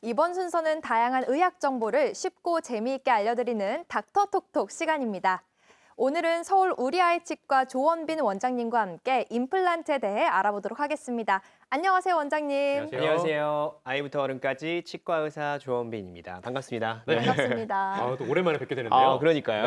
이번 순서는 다양한 의학 정보를 쉽고 재미있게 알려드리는 닥터톡톡 시간입니다. 오늘은 서울 우리아이 치과 조원빈 원장님과 함께 임플란트에 대해 알아보도록 하겠습니다. 안녕하세요, 원장님. 안녕하세요. 안녕하세요. 아이부터 어른까지 치과 의사 조원빈입니다. 반갑습니다. 네. 반갑습니다. 아, 또 오랜만에 뵙게 되는데요. 아, 그러니까요.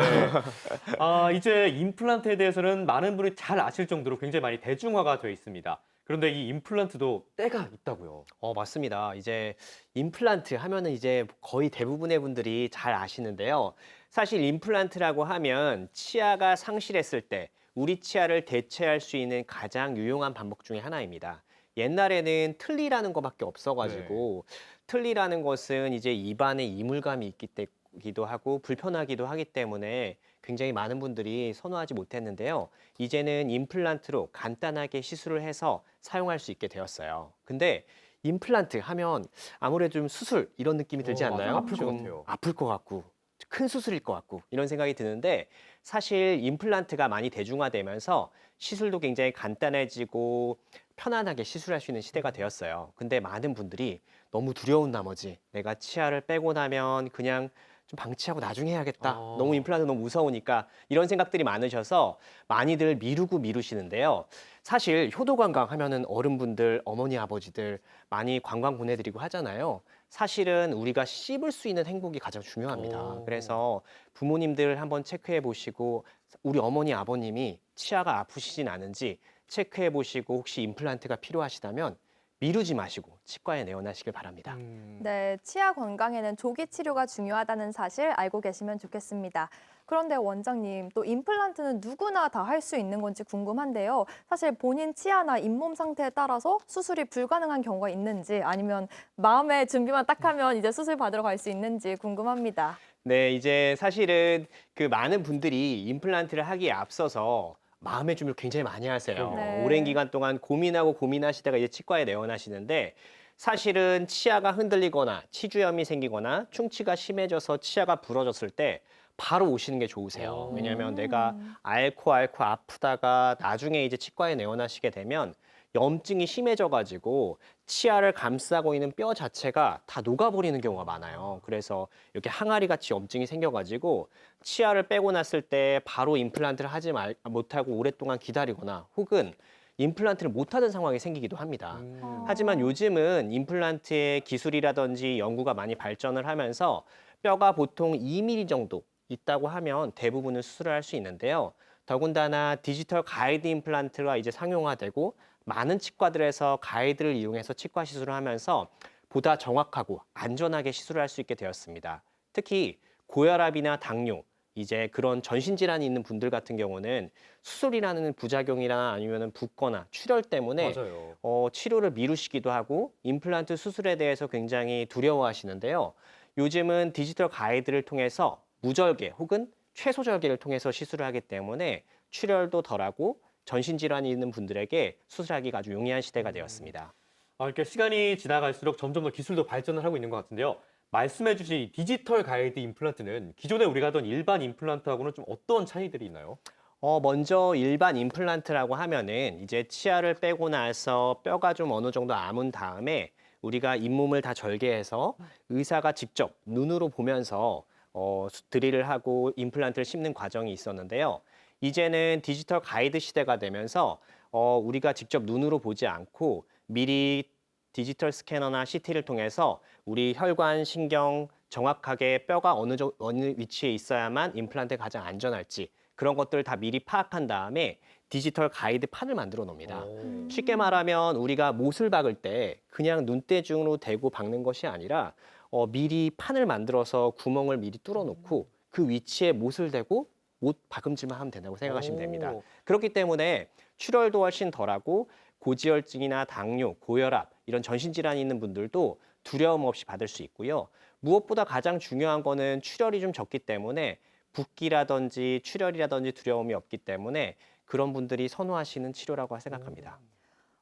아, 이제 임플란트에 대해서는 많은 분이 잘 아실 정도로 굉장히 많이 대중화가 되어 있습니다. 그런데 이 임플란트도 때가 있다고요. 어, 맞습니다. 이제 임플란트 하면은 이제 거의 대부분의 분들이 잘 아시는데요. 사실 임플란트라고 하면 치아가 상실했을 때 우리 치아를 대체할 수 있는 가장 유용한 방법 중에 하나입니다. 옛날에는 틀니라는 것밖에 없어가지고 틀니라는 것은 이제 입안에 이물감이 있기 때기도 하고 불편하기도 하기 때문에 굉장히 많은 분들이 선호하지 못했는데요. 이제는 임플란트로 간단하게 시술을 해서 사용할 수 있게 되었어요. 근데 임플란트 하면 아무래도 좀 수술 이런 느낌이 들지 어. 않나요? 아플 것좀 같아요. 아플 것 같고 큰 수술일 것 같고 이런 생각이 드는데 사실 임플란트가 많이 대중화되면서 시술도 굉장히 간단해지고 편안하게 시술할 수 있는 시대가 되었어요. 근데 많은 분들이 너무 두려운 나머지 내가 치아를 빼고 나면 그냥 좀 방치하고 나중에 해야겠다. 어. 너무 임플란트 너무 무서우니까 이런 생각들이 많으셔서 많이들 미루고 미루시는데요. 사실 효도 관광 하면은 어른분들, 어머니, 아버지들 많이 관광 보내드리고 하잖아요. 사실은 우리가 씹을 수 있는 행복이 가장 중요합니다. 오. 그래서 부모님들 한번 체크해 보시고 우리 어머니, 아버님이 치아가 아프시진 않은지 체크해 보시고 혹시 임플란트가 필요하시다면 미루지 마시고 치과에 내원하시길 바랍니다. 음, 네, 치아 건강에는 조기 치료가 중요하다는 사실 알고 계시면 좋겠습니다. 그런데 원장님, 또 임플란트는 누구나 다 할 수 있는 건지 궁금한데요. 사실 본인 치아나 잇몸 상태에 따라서 수술이 불가능한 경우가 있는지 아니면 마음의 준비만 딱 하면 이제 수술 받으러 갈 수 있는지 궁금합니다. 네, 이제 사실은 그 많은 분들이 임플란트를 하기에 앞서서 마음의 준비를 굉장히 많이 하세요. 네. 오랜 기간 동안 고민하고 고민하시다가 이제 치과에 내원하시는데 사실은 치아가 흔들리거나 치주염이 생기거나 충치가 심해져서 치아가 부러졌을 때 바로 오시는 게 좋으세요. 오. 왜냐하면 내가 앓고 앓고 아프다가 나중에 이제 치과에 내원하시게 되면 염증이 심해져 가지고 치아를 감싸고 있는 뼈 자체가 다 녹아버리는 경우가 많아요. 그래서 이렇게 항아리 같이 염증이 생겨 가지고 치아를 빼고 났을 때 바로 임플란트를 하지 말, 못하고 오랫동안 기다리거나 혹은 임플란트를 못하는 상황이 생기기도 합니다. 음, 하지만 요즘은 임플란트의 기술이라든지 연구가 많이 발전을 하면서 뼈가 보통 2mm 정도 있다고 하면 대부분은 수술을 할 수 있는데요. 더군다나 디지털 가이드 임플란트가 이제 상용화되고 많은 치과들에서 가이드를 이용해서 치과 시술을 하면서 보다 정확하고 안전하게 시술을 할 수 있게 되었습니다. 특히 고혈압이나 당뇨, 이제 그런 전신 질환이 있는 분들 같은 경우는 수술이라는 부작용이나 아니면 붓거나 출혈 때문에 맞아요. 어, 치료를 미루시기도 하고 임플란트 수술에 대해서 굉장히 두려워하시는데요. 요즘은 디지털 가이드를 통해서 무절개 혹은 최소절개를 통해서 시술을 하기 때문에 출혈도 덜하고 전신 질환이 있는 분들에게 수술하기가 아주 용이한 시대가 되었습니다. 아, 이렇게 시간이 지나갈수록 점점 더 기술도 발전을 하고 있는 것 같은데요. 말씀해주신 이 디지털 가이드 임플란트는 기존에 우리가 하던 일반 임플란트하고는 좀 어떤 차이들이 있나요? 어, 먼저 일반 임플란트라고 하면은 이제 치아를 빼고 나서 뼈가 좀 어느 정도 아문 다음에 우리가 잇몸을 다 절개해서 의사가 직접 눈으로 보면서 어, 수- 드릴을 하고 임플란트를 심는 과정이 있었는데요. 이제는 디지털 가이드 시대가 되면서 어, 우리가 직접 눈으로 보지 않고 미리 디지털 스캐너나 CT를 통해서 우리 혈관, 신경 정확하게 뼈가 어느 정 어느 위치에 있어야만 임플란트가 가장 안전할지 그런 것들을 다 미리 파악한 다음에 디지털 가이드 판을 만들어 놓습니다. 오. 쉽게 말하면 우리가 못을 박을 때 그냥 눈대중으로 대고 박는 것이 아니라 어, 미리 판을 만들어서 구멍을 미리 뚫어 놓고 그 위치에 못을 대고 못 박음질만 하면 된다고 생각하시면 됩니다. 오. 그렇기 때문에 출혈도 훨씬 덜하고 고지혈증이나 당뇨, 고혈압 이런 전신 질환이 있는 분들도 두려움 없이 받을 수 있고요. 무엇보다 가장 중요한 거는 출혈이 좀 적기 때문에 붓기라든지 출혈이라든지 두려움이 없기 때문에 그런 분들이 선호하시는 치료라고 생각합니다.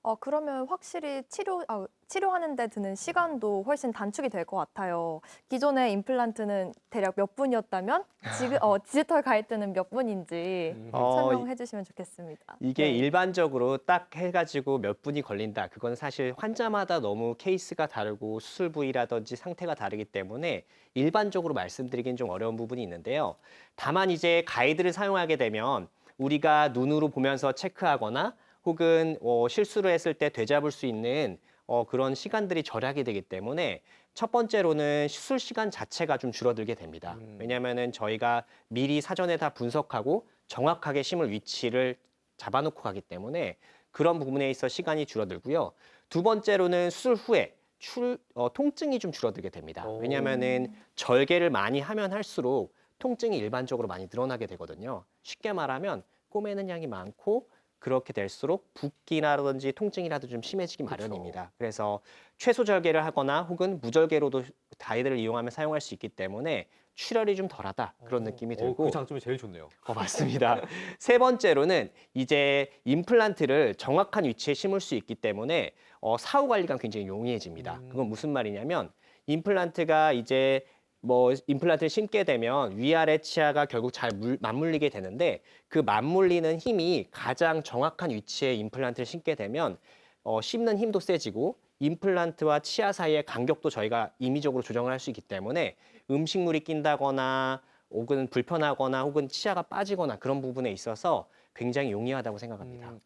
어, 그러면 확실히 치료, 아, 치료하는 데 드는 시간도 훨씬 단축이 될 것 같아요. 기존의 임플란트는 대략 몇 분이었다면 지금 어, 디지털 가이드는 몇 분인지 음. 어, 설명해 주시면 좋겠습니다. 이게 네. 일반적으로 딱 해가지고 몇 분이 걸린다. 그건 사실 환자마다 너무 케이스가 다르고 수술 부위라든지 상태가 다르기 때문에 일반적으로 말씀드리긴 좀 어려운 부분이 있는데요. 다만 이제 가이드를 사용하게 되면 우리가 눈으로 보면서 체크하거나 혹은 어, 실수를 했을 때 되잡을 수 있는 어, 그런 시간들이 절약이 되기 때문에 첫 번째로는 수술 시간 자체가 좀 줄어들게 됩니다. 음. 왜냐하면은 저희가 미리 사전에 다 분석하고 정확하게 심을 위치를 잡아놓고 가기 때문에 그런 부분에 있어 시간이 줄어들고요. 두 번째로는 수술 후에 출, 어, 통증이 좀 줄어들게 됩니다. 오. 왜냐하면은 절개를 많이 하면 할수록 통증이 일반적으로 많이 늘어나게 되거든요. 쉽게 말하면 꼬매는 양이 많고 그렇게 될수록 붓기라든지 통증이라도 좀 심해지기. 마련입니다. 그래서 최소 절개를 하거나 혹은 무절개로도 가이드를 이용하면 사용할 수 있기 때문에 출혈이 좀 덜하다 그런 느낌이 어, 들고 그 장점이 제일 좋네요. 어, 맞습니다. 세 번째로는 이제 임플란트를 정확한 위치에 심을 수 있기 때문에 어, 사후 관리가 굉장히 용이해집니다. 음. 그건 무슨 말이냐면 임플란트가 이제 뭐 임플란트를 심게 되면 위아래 치아가 결국 잘 물, 맞물리게 되는데 그 맞물리는 힘이 가장 정확한 위치에 임플란트를 심게 되면 어, 씹는 힘도 세지고 임플란트와 치아 사이의 간격도 저희가 임의적으로 조정을 할 수 있기 때문에 음식물이 낀다거나 혹은 불편하거나 혹은 치아가 빠지거나 그런 부분에 있어서 굉장히 용이하다고 생각합니다. 음,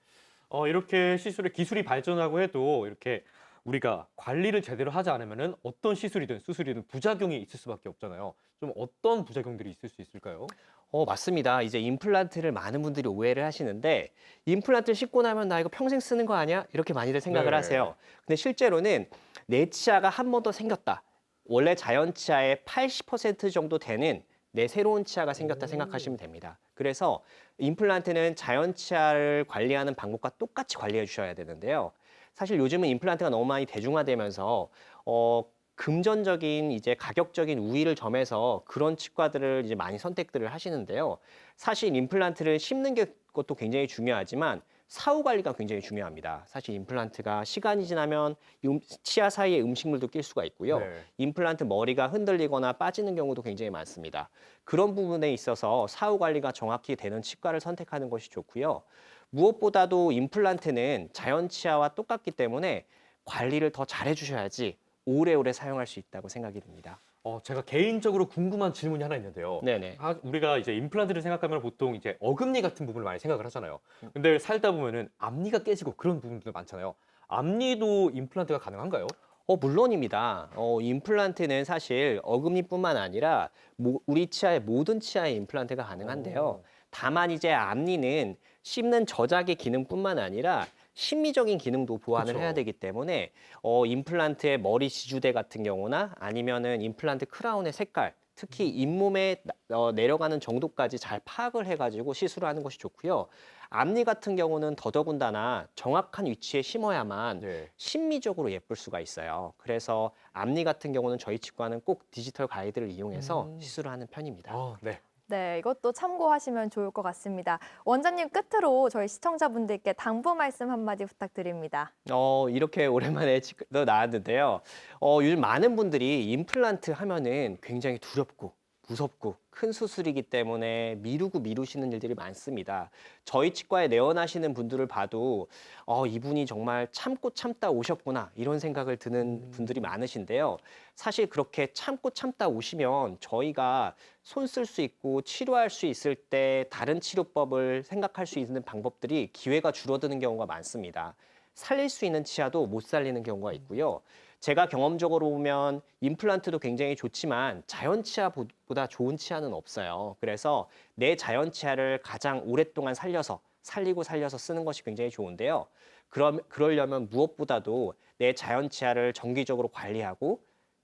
어, 이렇게 시술의 기술이 발전하고 해도 이렇게 우리가 관리를 제대로 하지 않으면은 어떤 시술이든 수술이든 부작용이 있을 수밖에 없잖아요. 좀 어떤 부작용들이 있을 수 있을까요? 어, 맞습니다. 이제 임플란트를 많은 분들이 오해를 하시는데 임플란트를 씻고 나면 나 이거 평생 쓰는 거 아니야? 이렇게 많이들 생각을 네. 하세요. 근데 실제로는 내 치아가 한 번 더 생겼다. 원래 자연 치아의 80% 정도 되는 내 새로운 치아가 생겼다 오. 생각하시면 됩니다. 그래서 임플란트는 자연 치아를 관리하는 방법과 똑같이 관리해 주셔야 되는데요. 사실 요즘은 임플란트가 너무 많이 대중화되면서 어, 금전적인 이제 가격적인 우위를 점해서 그런 치과들을 이제 많이 선택들을 하시는데요. 사실 임플란트를 심는 게 것도 굉장히 중요하지만 사후 관리가 굉장히 중요합니다. 사실 임플란트가 시간이 지나면 이 음- 치아 사이에 음식물도 낄 수가 있고요. 네. 임플란트 머리가 흔들리거나 빠지는 경우도 굉장히 많습니다. 그런 부분에 있어서 사후 관리가 정확히 되는 치과를 선택하는 것이 좋고요. 무엇보다도 임플란트는 자연 치아와 똑같기 때문에 관리를 더 잘해 주셔야지 오래오래 사용할 수 있다고 생각이 듭니다. 어, 제가 개인적으로 궁금한 질문이 하나 있는데요. 네네. 아, 우리가 이제 임플란트를 생각하면 보통 이제 어금니 같은 부분을 많이 생각을 하잖아요. 근데 살다 보면은 앞니가 깨지고 그런 부분도 많잖아요. 앞니도 임플란트가 가능한가요? 어, 물론입니다. 어, 임플란트는 사실 어금니뿐만 아니라 모- 우리 치아의 모든 치아에 임플란트가 가능한데요. 다만 이제 앞니는 씹는 저작의 기능뿐만 아니라 심미적인 기능도 보완을 그쵸. 해야 되기 때문에 어, 임플란트의 머리 지주대 같은 경우나 아니면은 임플란트 크라운의 색깔, 특히 잇몸에 나- 어, 내려가는 정도까지 잘 파악을 해가지고 시술을 하는 것이 좋고요. 앞니 같은 경우는 더더군다나 정확한 위치에 심어야만 네. 심미적으로 예쁠 수가 있어요. 그래서 앞니 같은 경우는 저희 치과는 꼭 디지털 가이드를 이용해서 음. 시술을 하는 편입니다. 아, 네. 네, 이것도 참고하시면 좋을 것 같습니다. 원장님 끝으로 저희 시청자분들께 당부 말씀 한마디 부탁드립니다. 어, 이렇게 오랜만에 나왔는데요. 어, 요즘 많은 분들이 임플란트 하면은 굉장히 두렵고 무섭고 큰 수술이기 때문에 미루고 미루시는 일들이 많습니다. 저희 치과에 내원하시는 분들을 봐도 어, 이분이 정말 참고 참다 오셨구나 이런 생각을 드는 음. 분들이 많으신데요. 사실 그렇게 참고 참다 오시면 저희가 손 쓸 수 있고 치료할 수 있을 때 다른 치료법을 생각할 수 있는 방법들이 기회가 줄어드는 경우가 많습니다. 살릴 수 있는 치아도 못 살리는 경우가 있고요. 제가 경험적으로 보면 임플란트도 굉장히 좋지만 자연 치아보다 좋은 치아는 없어요. 그래서 내 자연 치아를 가장 오랫동안 살려서 살리고 살려서 쓰는 것이 굉장히 좋은데요. 그럼 그러려면 무엇보다도 내 자연 치아를 정기적으로 관리하고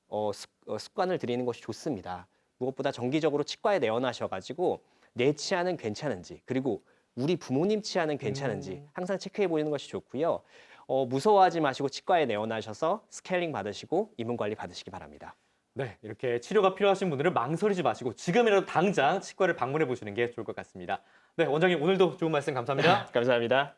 어, 습, 어, 습관을 들이는 것이 좋습니다. 무엇보다 정기적으로 치과에 내원하셔가지고 내 치아는 괜찮은지 그리고 우리 부모님 치아는 괜찮은지 음. 항상 체크해 보이는 것이 좋고요. 어, 무서워하지 마시고 치과에 내원하셔서 스케일링 받으시고 이문 관리 받으시기 바랍니다. 네, 이렇게 치료가 필요하신 분들은 망설이지 마시고 지금이라도 당장 치과를 방문해 보시는 게 좋을 것 같습니다. 네, 원장님 오늘도 좋은 말씀 감사합니다. 감사합니다.